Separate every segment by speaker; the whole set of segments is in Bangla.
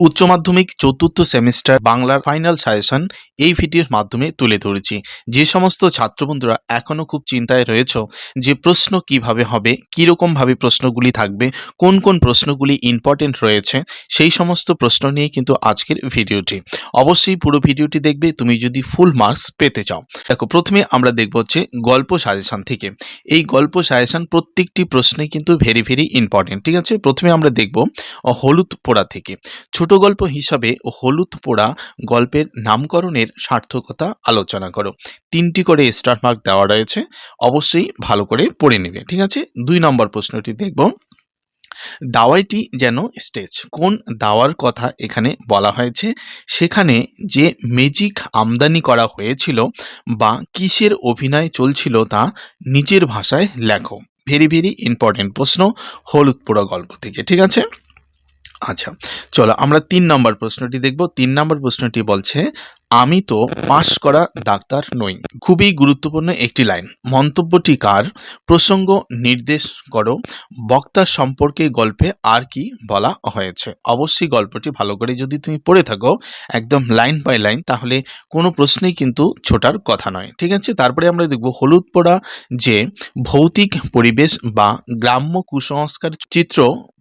Speaker 1: উচ্চ মাধ্যমিক চতুর্থ সেমিস্টার বাংলার ফাইনাল সাজেশন এই ভিডিওর মাধ্যমে তুলে ধরেছি। যে সমস্ত ছাত্রবন্ধুরা এখনও খুব চিন্তায় রয়েছ যে প্রশ্ন কীভাবে হবে, কীরকমভাবে প্রশ্নগুলি থাকবে, কোন কোন প্রশ্নগুলি ইম্পর্টেন্ট রয়েছে, সেই সমস্ত প্রশ্ন নিয়ে কিন্তু আজকের ভিডিওটি। অবশ্যই পুরো ভিডিওটি দেখবে, তুমি যদি ফুল মার্কস পেতে চাও। দেখো, প্রথমে আমরা দেখব হচ্ছে গল্প সাজেশন থেকে। এই গল্প সাজেশন প্রত্যেকটি প্রশ্নে কিন্তু ভেরি ভেরি ইম্পর্টেন্ট ঠিক আছে? প্রথমে আমরা দেখব হলুদ পোড়া থেকে। ছোট গল্প হিসাবে হলুদ পোড়া গল্পের নামকরণের সার্থকতা আলোচনা করো। তিনটি করে স্টার মার্ক দেওয়া রয়েছে, অবশ্যই ভালো করে পড়ে নেবে, ঠিক আছে? দুই নম্বর প্রশ্নটি দেখব। দাওয়াইটি যেন স্টেজ কোন দাওয়ার কথা এখানে বলা হয়েছে? সেখানে যে ম্যাজিক আমদানি করা হয়েছিল বা কিসের অভিনয় চলছিল তা নিজের ভাষায় লেখো। ভেরি ভেরি ইম্পর্টেন্ট প্রশ্ন হলুদ পোড়া গল্প থেকে, ঠিক আছে? আচ্ছা চলো আমরা তিন নম্বর প্রশ্নটি দেখব। তিন নম্বর প্রশ্নটি বলছে, আমি তো পাশ করা ডাক্তার নই। খুবই গুরুত্বপূর্ণ একটি লাইন। মন্তব্যটি কার? প্রসঙ্গ নির্দেশ করো। বক্তার সম্পর্কে গল্পে আর কি বলা হয়েছে? অবশ্যই গল্পটি ভালো করে যদি তুমি পড়ে থাকো, একদম লাইন বাই লাইন, তাহলে কোনো প্রশ্নেই কিন্তু ছোটার কথা নয়। ঠিক আছে? তারপরে আমরা দেখব হলুদ পোড়া যে ভৌতিক পরিবেশ বা গ্রাম্য কুসংস্কার চিত্র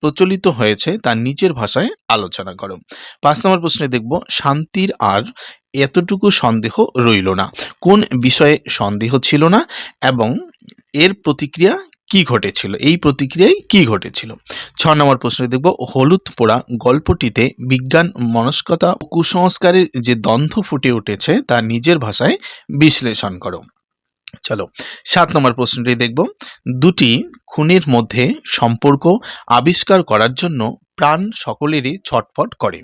Speaker 1: প্রচলিত হয়েছে তার নিজের ভাষায় আলোচনা করো। পাঁচ নম্বর প্রশ্নে দেখব, শান্তির আর এতটুকু সন্দেহ রইল না। কোন বিষয়ে সন্দেহ ছিল না এবং এর প্রতিক্রিয়া কি ঘটেছিল? এই প্রতিক্রিয়ায় কি ঘটেছিল? ছ নম্বর প্রশ্নে দেখব, হলুদ পোড়া গল্পটিতে বিজ্ঞান, মনস্কতা কুসংস্কারের যে দ্বন্দ্ব ফুটে উঠেছে, তা নিজের ভাষায় বিশ্লেষণ করো। চলো, সাত নম্বর প্রশ্নটি দেখব। দুটি খুনের মধ্যে সম্পর্ক আবিষ্কার করার জন্য প্রাণ সকলেরই ছটফট করে।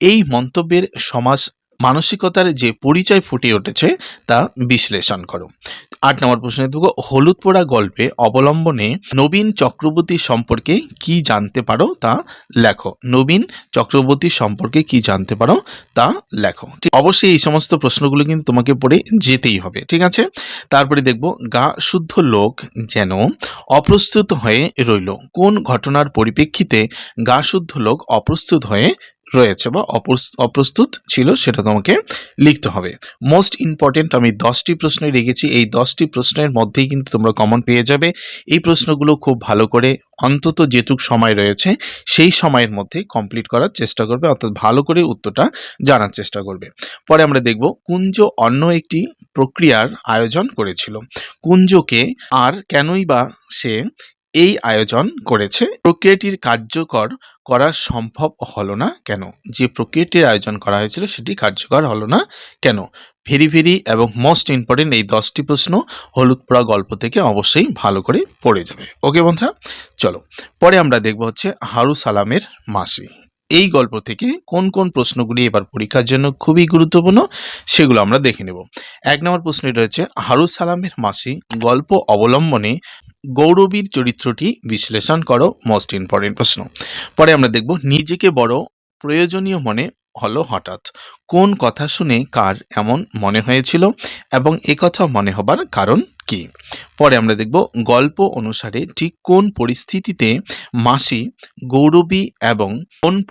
Speaker 1: এই মন্তব্যের সমাজ মানসিকতার যে পরিচয় ফুটে উঠেছে তা বিশ্লেষণ করো। আট নম্বর প্রশ্ন দেখব হলুদ পোড়া গল্পে অবলম্বনে নবীন চক্রবর্তী সম্পর্কে কি জানতে পারো তা লেখো। নবীন চক্রবর্তী সম্পর্কে কি জানতে পারো তা লেখো। ঠিক, অবশ্যই এই সমস্ত প্রশ্নগুলো কিন্তু তোমাকে পড়ে যেতেই হবে, ঠিক আছে? তারপরে দেখব, গা শুদ্ধ লোক যেন অপ্রস্তুত হয়ে রইল। কোন ঘটনার পরিপ্রেক্ষিতে গা শুদ্ধ লোক অপ্রস্তুত হয়ে রয়েছে বা অপ্রস- অপ্রস্তুত ছিল সেটা তোমাকে লিখতে হবে। মোস্ট ইম্পর্টেন্ট আমি দশটি প্রশ্ন রেখেছি এই দশটি প্রশ্নের মধ্যেই কিন্তু তোমরা কমন পেয়ে যাবে। এই প্রশ্নগুলো খুব ভালো করে অন্তত যেটুক সময় রয়েছে, সেই সময়ের মধ্যে কমপ্লিট করার চেষ্টা করবে, অর্থাৎ ভালো করে উত্তরটা জানার চেষ্টা করবে। পরে আমরা দেখব, কুঞ্জ অন্য একটি প্রক্রিয়ার আয়োজন করেছিল। কুঞ্জকে আর কেনই বা সে এই আয়োজন করেছে। প্রক্রিয়াটির কার্যকর করা সম্ভব হলো না কেন? যে প্রক্রিয়াটির আয়োজন করা হয়েছিল সেটি কার্যকর হলো না কেন? ভেরি ভেরি এবং মোস্ট ইম্পর্টেন্ট এই দশটি প্রশ্ন হলুদ পোড়া গল্প থেকে অবশ্যই ভালো করে পড়ে যাবে। ওকে বন্ধুরা, চলো। পরে আমরা দেখব হচ্ছে হারু সালামের মাসি। এই গল্প থেকে কোন কোন প্রশ্নগুলি এবার পরীক্ষার জন্য খুবই গুরুত্বপূর্ণ, সেগুলো আমরা দেখে নেব। এক নম্বর প্রশ্নটি রয়েছে, হারু সালামের মাসি গল্প অবলম্বনে গৌরবীর চরিত্রটি বিশ্লেষণ করো মোস্ট ইম্পর্টেন্ট প্রশ্ন। পরে আমরা দেখব, নিজেকে বড় প্রয়োজনীয় মনে হলো হঠাৎ। কোন কথা শুনে কার এমন মনে হয়েছিল এবং কথা মনে হবার কারণ? কি? পরে আমরা দেখব গল্প অনুসারে ঠিক কোন পরিস্থিতিতে মাসি, গৌরবী এবং অনপ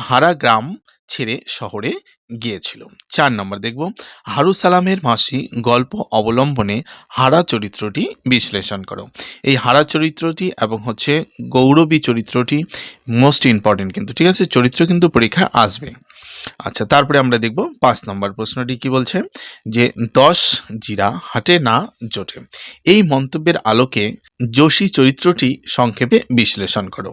Speaker 1: হারা গ্রাম ছেড়ে শহরে গিয়েছিল। চার নম্বর দেখব হারু সালামের মাসি গল্প অবলম্বনে হারা চরিত্রটি বিশ্লেষণ করো। এই হারা চরিত্রটি এবং হচ্ছে গৌরবী চরিত্রটি মোস্ট ইম্পর্টেন্ট কিন্তু, ঠিক আছে? চরিত্র কিন্তু পরীক্ষা আসবে। আচ্ছা তারপরে আমরা দেখব পাঁচ নম্বর প্রশ্নটি কি বলছে? যে দশ জিরা হাটে না জোটে। এই মন্তব্যের আলোকে যোশী চরিত্রটি সংক্ষেপে বিশ্লেষণ করো।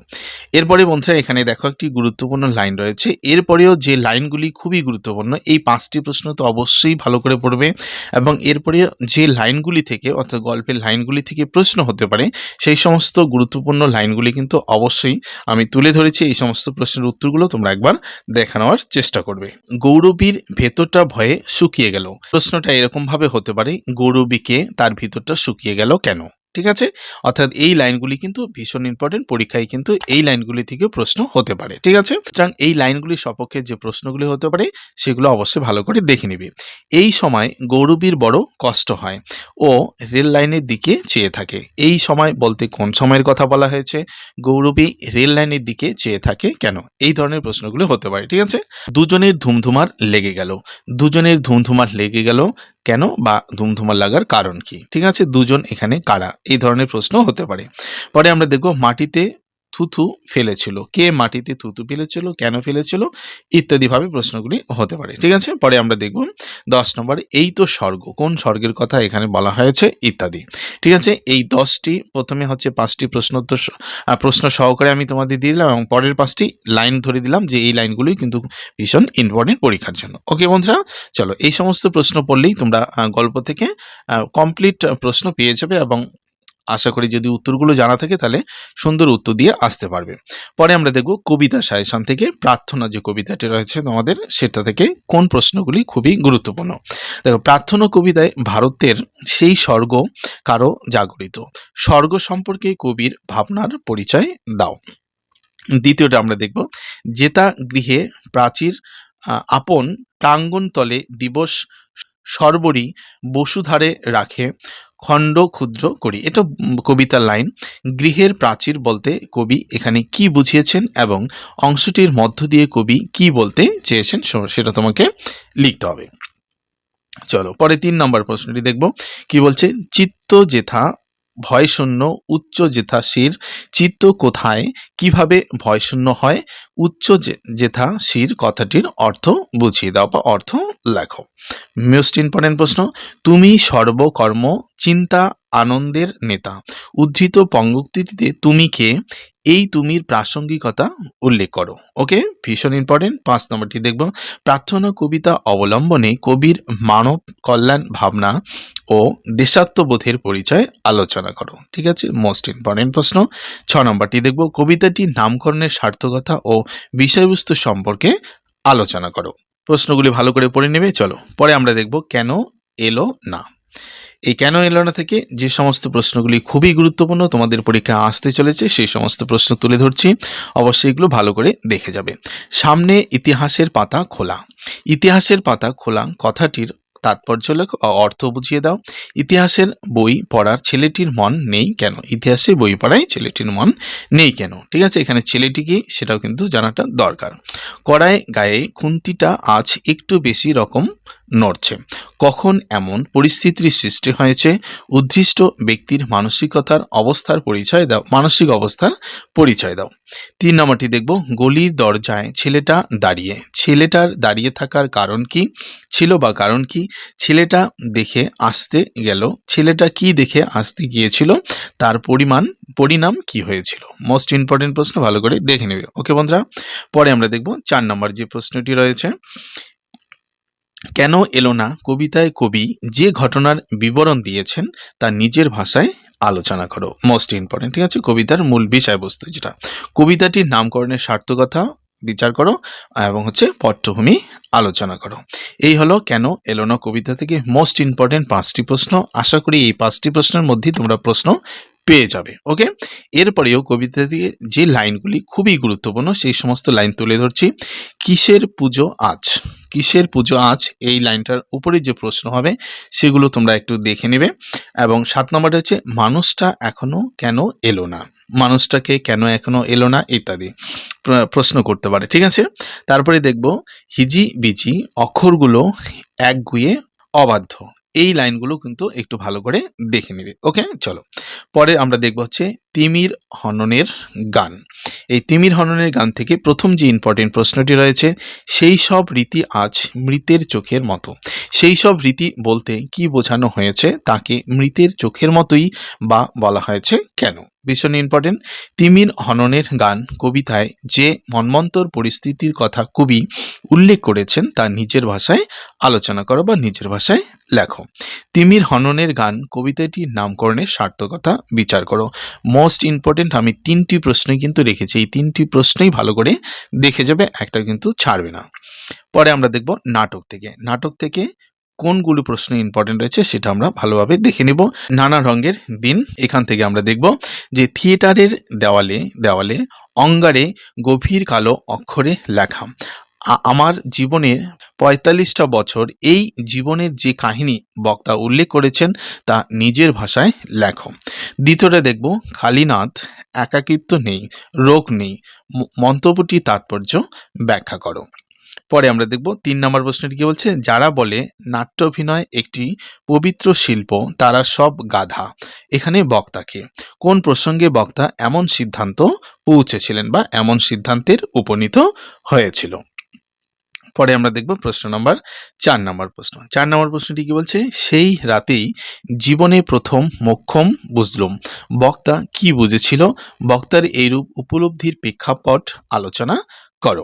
Speaker 1: এরপরে বন্ধুরা, এখানে দেখো একটি গুরুত্বপূর্ণ লাইন রয়েছে। এরপরেও যে লাইনগুলি খুবই গুরুত্বপূর্ণ, এই পাঁচটি প্রশ্ন তো অবশ্যই ভালো করে পড়বে এবং এরপরে যে লাইনগুলি থেকে, অর্থাৎ গল্পের লাইনগুলি থেকে প্রশ্ন হতে পারে, সেই সমস্ত গুরুত্বপূর্ণ লাইনগুলি কিন্তু অবশ্যই আমি তুলে ধরেছি। এই সমস্ত প্রশ্নের উত্তরগুলো তোমরা একবার দেখে নেওয়ার চেষ্টা করবে। গৌরবীর ভেতরটা ভয়ে শুকিয়ে গেল। প্রশ্নটা এরকম ভাবে হতে পারে, গৌরবীকে তার ভিতরটা শুকিয়ে গেল কেন? ঠিক আছে? অর্থাৎ এই লাইনগুলি কিন্তু ভীষণ ইম্পর্টেন্ট পরীক্ষায় কিন্তু এই লাইনগুলি থেকেও প্রশ্ন হতে পারে, ঠিক আছে? সুতরাং এই লাইনগুলির সপক্ষে যে প্রশ্নগুলি হতে পারে, সেগুলো অবশ্যই ভালো করে দেখে নিবে। এই সময় গৌরবীর বড় কষ্ট হয় ও রেল লাইনের দিকে চেয়ে থাকে। এই সময় বলতে কোন সময়ের কথা বলা হয়েছে? গৌরবী রেল লাইনের দিকে চেয়ে থাকে কেন? এই ধরনের প্রশ্নগুলো হতে পারে, ঠিক আছে? দুজনের ধুমধুমার লেগে গেল। দুজনের ধুমধুমার লেগে গেল কেন বা ধুমধুমার লাগার কারণ কি? ঠিক আছে, দুজন এখানে কারা? এই ধরনের প্রশ্ন হতে পারে। পরে আমরা দেখব মাটিতে থুথু ফেলেছিল। কে মাটিতে থুথু ফেলেছিল, কেন ফেলেছিল ইত্যাদি ভাবে প্রশ্নগুলি হতে পারে। ঠিক আছে? পরে আমরা দেখব দশ নম্বর, এই তো স্বর্গ। কোন স্বর্গের কথা এখানে বলা হয়েছে? ইত্যাদি। ঠিক আছে? এই দশটি, প্রথমে হচ্ছে পাঁচটি প্রশ্নোত্তর স- প্রশ্ন সহকারে আমি তোমাদের দিয়ে দিলাম এবং পরের পাঁচটি লাইন ধরে দিলাম যে এই লাইনগুলি কিন্তু ভীষণ ইম্পর্টেন্ট পরীক্ষার জন্য। ওকে বন্ধুরা, চলো এই সমস্ত প্রশ্ন পড়লেই তোমরা গল্প থেকে কমপ্লিট প্রশ্ন পেয়ে যাবে এবং আশা করি যদি উত্তরগুলো জানা থাকে তাহলে সুন্দর উত্তর দিয়ে আসতে পারবে। পরে আমরা দেখব কবিতা সাজেশন থেকে প্রার্থনা যে কবিতাটি রয়েছে তোমাদের, সেটা থেকে কোন প্রশ্নগুলি খুবই গুরুত্বপূর্ণ। দেখো, প্রার্থনা কবিতায় ভারতের সেই স্বর্গ কারও জাগরিত? স্বর্গ সম্পর্কে কবির ভাবনার পরিচয় দাও। দ্বিতীয়টা আমরা দেখব, জেতা গৃহে প্রাচীর আপন প্রাঙ্গণ তলে দিবস সর্বরি বসুধারে রাখে। খণ্ড ক্ষুদ্র করি। এটা কবিতার লাইন। গৃহের প্রাচীর বলতে কবি এখানে কি বুঝিয়েছেন এবং অংশটির মধ্য দিয়ে কবি কি বলতে চেয়েছেন সেটা তোমাকে লিখতে হবে। চলো, পরে তিন নম্বর প্রশ্নটি দেখব। কি বলছে? চিত্ত জেথা ভয়শূন্য, উচ্চ জেথা শির, চিত্ত কোথায়, কীভাবে ভয়শূন্য হয়, উচ্চ জেথা শির, কথাটির অর্থ বুঝিয়ে দাও বা অর্থ লেখো। মোস্ট ইম্পর্টেন্ট প্রশ্ন, তুমি সর্বকর্ম চিন্তা আনন্দের নেতা। উদ্ধৃত পঙ্গুক্তিটিতে তুমি কে এই তুমির প্রাসঙ্গিকতা উল্লেখ করো। ওকে? ভীষণ ইম্পর্টেন্ট পাঁচ নম্বরটি দেখব। প্রার্থনা, কবিতা অবলম্বনে কবির মানব কল্যাণ ভাবনা ও দেশাত্মবোধের পরিচয় আলোচনা করো। ঠিক আছে? মোস্ট ইম্পর্টেন্ট প্রশ্ন। ছ নম্বরটি দেখব। কবিতাটির নামকরণের সার্থকতা ও বিষয়বস্তু সম্পর্কে আলোচনা করো। প্রশ্নগুলি ভালো করে পড়ে নেবে। চলো, পরে আমরা দেখব কেন এলো না। এই কেন এলো না থেকে? যে সমস্ত প্রশ্নগুলি খুবই গুরুত্বপূর্ণ, তোমাদের পরীক্ষা আসতে চলেছে, সেই সমস্ত প্রশ্ন তুলে ধরছি। অবশ্যই এগুলো ভালো করে দেখে যাবে। সামনে ইতিহাসের পাতা খোলা। ইতিহাসের পাতা খোলা, কথাটির তাৎপর্য অর্থ বুঝিয়ে দাও। ইতিহাসের বই পড়ার ছেলেটির মন নেই কেন? ইতিহাসের বই পড়ায় ছেলেটির মন নেই কেন? ঠিক আছে, এখানে ছেলেটি কি? সেটাও কিন্তু জানাটা দরকার। কড়ায় গায়ে খুন্তিটা আজ একটু বেশি রকম নড়ছে। কখন এমন পরিস্থিতির সৃষ্টি হয়েছে? উদ্দিষ্ট ব্যক্তির মানসিকতার অবস্থার পরিচয় দাও, মানসিক অবস্থার পরিচয় দাও। তিন নম্বরটি দেখব, গলির দরজায় ছেলেটা দাঁড়িয়ে। ছেলেটার দাঁড়িয়ে থাকার কারণ কি? ছিল বা কারণ কি? ছেলেটা দেখে আসতে গেল। ছেলেটা কি দেখে আসতে গিয়েছিল? তার পরিমাণ, পরিণাম কি হয়েছিল? মোস্ট ইম্পর্টেন্ট প্রশ্ন, ভালো করে দেখে নেবে। ওকে বন্ধুরা, পরে আমরা দেখব চার নম্বর যে প্রশ্নটি রয়েছে কেন এলো না কবিতায় কবি যে ঘটনার বিবরণ দিয়েছেন তা নিজের ভাষায় আলোচনা করো। মোস্ট ইম্পর্টেন্ট ঠিক আছে? কবিতার মূল বিষয়বস্তু যেটা। কবিতাটির নামকরণের সার্থকতা বিচার করো এবং হচ্ছে পট্টভূমি আলোচনা করো। এই হলো কেন এলো না কবিতা থেকে মোস্ট ইম্পর্টেন্ট পাঁচটি প্রশ্ন। আশা করি এই পাঁচটি প্রশ্নের মধ্যেই তোমরা প্রশ্ন পেয়ে যাবে ওকে এরপরেও কবিতা থেকে যে লাইনগুলি খুবই গুরুত্বপূর্ণ, সেই সমস্ত লাইন তুলে ধরছি। কিসের পুজো আজ? কিসের পুজো আজ? এই লাইনটার উপরে যে প্রশ্ন হবে, সেগুলো তোমরা একটু দেখে নেবে। এবং সাত নম্বরটা হচ্ছে, মানুষটা এখনও কেন এলো না? মানুষটাকে কেন এখনও এলো না? ইত্যাদি প্রশ্ন করতে পারে। ঠিক আছে? তারপরে দেখব, হিজি বিজি অক্ষরগুলো এক গুয়ে অবাধ্য। এই লাইনগুলো কিন্তু একটু ভালো করে দেখে নেবে। ওকে? চলো। পরে আমরা দেখব হচ্ছে তিমির হননের গান। এই তিমির হননের গান থেকে প্রথম যে ইম্পর্টেন্ট প্রশ্নটি রয়েছে, সেই সব রীতি আজ মৃতের চোখের মতো। সেই সব রীতি বলতে কি বোঝানো হয়েছে, তাকে মৃতের চোখের মতোই বা বলা হয়েছে কেন? ভীষণ ইম্পর্টেন্ট তিমির হননের গান কবিতায় যে মন্মন্তর পরিস্থিতির কথা কবি উল্লেখ করেছেন, তা নিজের ভাষায় আলোচনা করো বা নিজের ভাষায় লেখো। তিমির হননের গান কবিতাটির নামকরণের সার্থকতা বিচার করো। মোস্ট ইম্পর্টেন্ট আমি তিনটি প্রশ্নই কিন্তু রেখেছি। এই তিনটি প্রশ্নই ভালো করে দেখে যাবে, একটা কিন্তু ছাড়বে না। পরে আমরা দেখব নাটক থেকে। নাটক থেকে কোনগুলো প্রশ্ন ইম্পর্টেন্ট রয়েছে সেটা আমরা ভালোভাবে দেখে নেব। নানা রঙের দিন। এখান থেকে আমরা দেখব যে থিয়েটারের দেওয়ালে দেওয়ালে অঙ্গারে গভীর কালো অক্ষরে লেখা। আমার জীবনের পঁয়তাল্লিশটা বছর এই জীবনের যে কাহিনী বক্তা উল্লেখ করেছেন তা নিজের ভাষায় লেখো। দ্বিতীয়টা দেখব কালীনাথ একাকিত্ব নেই, রোগ নেই মন্তব্যটি তাৎপর্য ব্যাখ্যা করো। পরে আমরা দেখব, তিন নম্বর প্রশ্নটি কি বলছে? যারা বলে নাট্য অভিনয় একটি পবিত্র শিল্প, তারা সব গাধা। এখানে বক্তাকে কোন প্রসঙ্গে বক্তা এমন সিদ্ধান্ত পৌঁছেছিলেন বা এমন সিদ্ধান্তের উপনীত হয়েছিল? পরে আমরা দেখব প্রশ্ন নম্বর চার নম্বর প্রশ্ন। চার নম্বর প্রশ্নটি কি বলছে? সেই রাতেই জীবনে প্রথম মোক্ষম বুঝলুম। বক্তা কি বুঝেছিল? বক্তার এইরূপ উপলব্ধির প্রেক্ষাপট আলোচনা করো।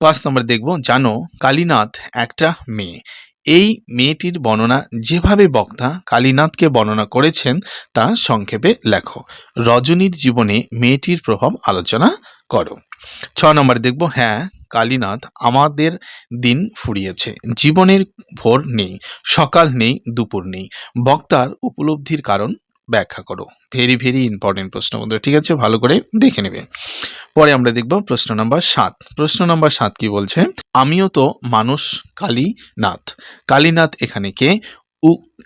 Speaker 1: পাঁচ নম্বর দেখব, জানো কালীনাথ একটা মেয়ে। এই মেয়েটির বর্ণনা, যেভাবে বক্তা কালীনাথকে বর্ণনা করেছেন, তা সংক্ষেপে লেখো। রজনীর জীবনে মেয়েটির প্রভাব আলোচনা করো। ছ নম্বর দেখব হ্যাঁ কালীনাথ আমাদের দিন ফুরিয়েছে। জীবনের ভোর নেই, সকাল নেই, দুপুর নেই। বক্তার উপলব্ধির কারণ ব্যাখ্যা করো। ভেরি ভেরি ইম্পর্টেন্ট প্রশ্ন বন্ধুরা, ঠিক আছে? ভালো করে দেখে নেবে। পরে আমরা দেখব প্রশ্ন নাম্বার সাত। প্রশ্ন নাম্বার সাত কি বলছে? আমিও তো মানুষ কালীনাথ। কালীনাথ এখানে কে?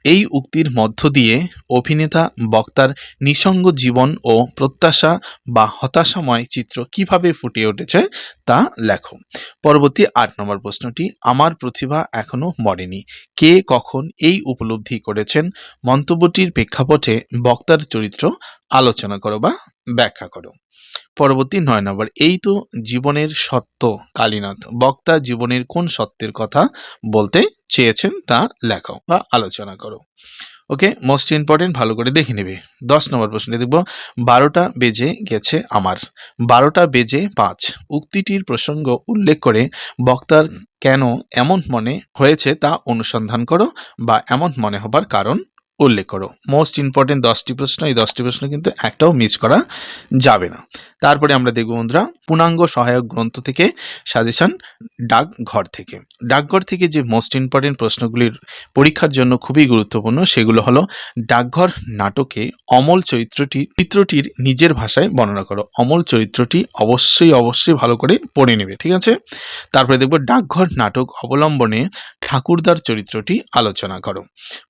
Speaker 1: এই উক্তির মধ্য দিয়ে অভিনেতা, বক্তার নিঃসঙ্গ জীবন ও প্রত্যাশা বা হতাশাময় চিত্র কীভাবে ফুটিয়ে উঠেছে তা লেখো। পরবর্তী আট নম্বর প্রশ্নটি, আমার প্রতিভা এখনও মরেনি। কে কখন এই উপলব্ধি করেছেন? মন্তব্যটির প্রেক্ষাপটে বক্তার চরিত্র আলোচনা করো বা ব্যাখ্যা করো। পরবর্তী নয় নম্বর। এই তো জীবনের সত্য, কালীনাথ। বক্তা জীবনের কোন সত্যের কথা বলতে চেয়েছেন তা লেখাও বা আলোচনা করো। ওকে মোস্ট ইম্পর্টেন্ট ভালো করে দেখে নেবে। দশ নম্বর প্রশ্নটি দেখব। বারোটা বেজে গেছে আমার। বারোটা বেজে পাঁচ। উক্তিটির প্রসঙ্গ উল্লেখ করে বক্তার কেন এমন মনে হয়েছে তা অনুসন্ধান করো বা এমন মনে হবার কারণ উল্লেখ করো। মোস্ট ইম্পর্টেন্ট দশটি প্রশ্ন, এই দশটি প্রশ্ন কিন্তু একটাও মিস করা যাবে না। তারপরে আমরা দেখব বন্ধুরা, পূর্ণাঙ্গ সহায়ক গ্রন্থ থেকে সাজেশন ডাকঘর থেকে। ডাকঘর থেকে যে মোস্ট ইম্পর্টেন্ট প্রশ্নগুলির পরীক্ষার জন্য খুবই গুরুত্বপূর্ণ সেগুলো হলো ডাকঘর নাটকে অমল চরিত্রটি চিত্রটির নিজের ভাষায় বর্ণনা করো। অমল চরিত্রটি অবশ্যই অবশ্যই ভালো করে পড়ে নেবে, ঠিক আছে? তারপরে দেখব ডাকঘর নাটক অবলম্বনে ঠাকুরদার চরিত্রটি আলোচনা করো।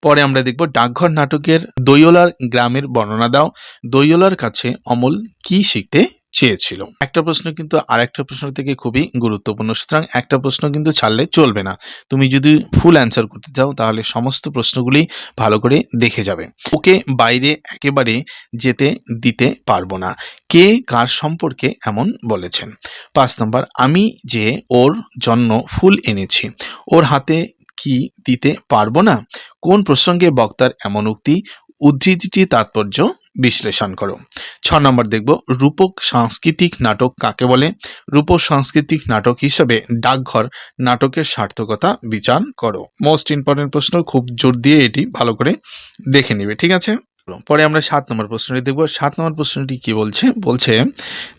Speaker 1: পরে আমরা দেখব ডাকঘর নাটকের দৈয়লার গ্রামের বর্ণনা দাও। দৈয়লার কাছে অমল কি শিখতে চেয়েছিল? একটা প্রশ্ন কিন্তু আরেকটা প্রশ্ন থেকে খুবই গুরুত্বপূর্ণ। সুতরাং একটা প্রশ্ন কিন্তু ছাড়লে চলবে না। তুমি যদি ফুল অ্যান্সার করতে চাও, তাহলে সমস্ত প্রশ্নগুলি ভালো করে দেখে যাবে। ওকে বাইরে একেবারে যেতে দিতে পারব না। কে কার সম্পর্কে এমন বলেছেন? পাঁচ নম্বর, আমি যে ওর জন্য ফুল এনেছি, ওর হাতে কি দিতে পারব না? কোন প্রসঙ্গে বক্তার এমন উক্তি? উদ্ধৃতিটি তাৎপর্য বিশ্লেষণ করো। ছ নম্বর দেখব, রূপক সাংস্কৃতিক নাটক কাকে বলে? রূপক সাংস্কৃতিক নাটক হিসেবে ডাকঘর নাটকের সার্থকতা বিচার করো। মোস্ট ইম্পর্টেন্ট প্রশ্ন, খুব জোর দিয়ে এটি ভালো করে দেখে নিবে, ঠিক আছে? পরে আমরা সাত নম্বর প্রশ্নটি দেখব। সাত নম্বর প্রশ্নটি কি বলছে? বলছে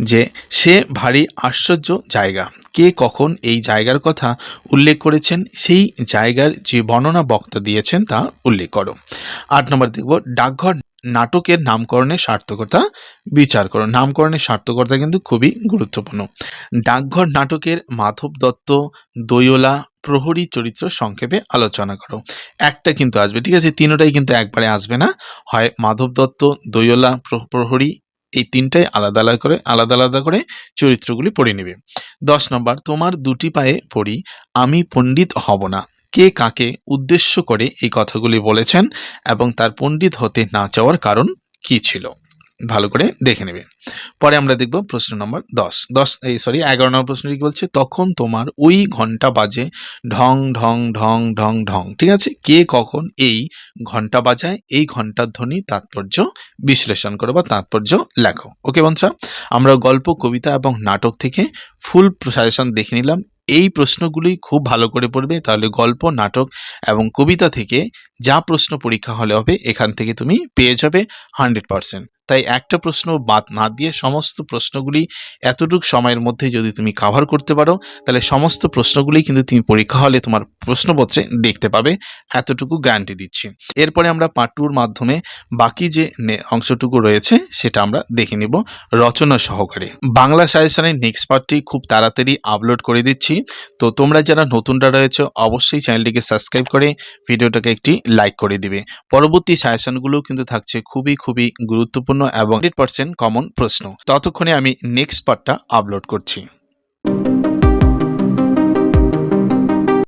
Speaker 1: যে, সে ভারী আশ্চর্য জায়গা। কে কখন এই জায়গার কথা উল্লেখ করেছেন? সেই জায়গার যে বর্ণনা বক্তা দিয়েছেন তা উল্লেখ করো। আট নম্বর দেখব, ডাকঘর নাটকের নামকরণের সার্থকতা বিচার করো। নামকরণের সার্থকতা কিন্তু খুবই গুরুত্বপূর্ণ। ডাকঘর নাটকের মাধব দত্ত, দৈয়লা প্রহরী চরিত্র সংক্ষেপে আলোচনা করো। একটা কিন্তু আসবে, ঠিক আছে? তিনোটাই কিন্তু একবারে আসবে না। হয় মাধব দত্ত, দৈয়লা প্র- প্রহরী, এই তিনটাই আলাদা আলাদা করে, আলাদা আলাদা করে চরিত্রগুলি পড়ে নেবে। দশ নম্বর, তোমার দুটি পায়ে পড়ি, আমি পণ্ডিত হব না। কে কাকে উদ্দেশ্য করে এই কথাগুলি বলেছেন এবং তার পণ্ডিত হতে না চাওয়ার কারণ কি ছিল? ভালো করে দেখে নেবে। পরে আমরা দেখব প্রশ্ন নম্বর দশ। দশ, এই সরি এগারো নম্বর প্রশ্নটি কি বলছে? তখন তোমার ওই ঘণ্টা বাজে ঢং ঢং ঢং ঢং ঢং, ঠিক আছে? কে কখন এই ঘণ্টা বাজায়? এই ঘণ্টার ধ্বনি, তাৎপর্য বিশ্লেষণ করো বা তাৎপর্য লেখো। ওকে বন্ধুরা, আমরা গল্প, কবিতা এবং নাটক থেকে ফুল সাজেশন দেখে নিলাম। এই প্রশ্নগুলি খুব ভালো করে পড়বে। তাহলে গল্প, নাটক এবং কবিতা থেকে যা প্রশ্ন পরীক্ষা হলে হবে, এখান থেকে তুমি পেয়ে যাবে হান্ড্রেড পার্সেন্ট তাই একটা প্রশ্ন বাদ না দিয়ে সমস্ত প্রশ্নগুলি এতটুকু সময়ের মধ্যে যদি তুমি কাভার করতে পারো, তাহলে সমস্ত প্রশ্নগুলি কিন্তু তুমি পরীক্ষা হলে তোমার প্রশ্নপত্রে দেখতে পাবে, এতটুকু গ্যারান্টি দিচ্ছি। এরপরে আমরা পার্ট টুর মাধ্যমে বাকি যে অংশটুকু রয়েছে, সেটা আমরা দেখে নিব রচনা সহকারে। বাংলা সাজেশনের নেক্সট পার্টটি খুব তাড়াতাড়ি আপলোড করে দিচ্ছি। তো তোমরা যারা নতুনরা রয়েছে, অবশ্যই চ্যানেলটিকে সাবস্ক্রাইব করে ভিডিওটাকে একটি লাইক করে দিবে। পরবর্তী সাজেশনগুলো কিন্তু থাকছে খুবই খুবই গুরুত্বপূর্ণ এবং হান্ড্রেড পার্সেন্ট কমন প্রশ্ন। ততক্ষণে আমি নেক্সট পার্টটা আপলোড করছি।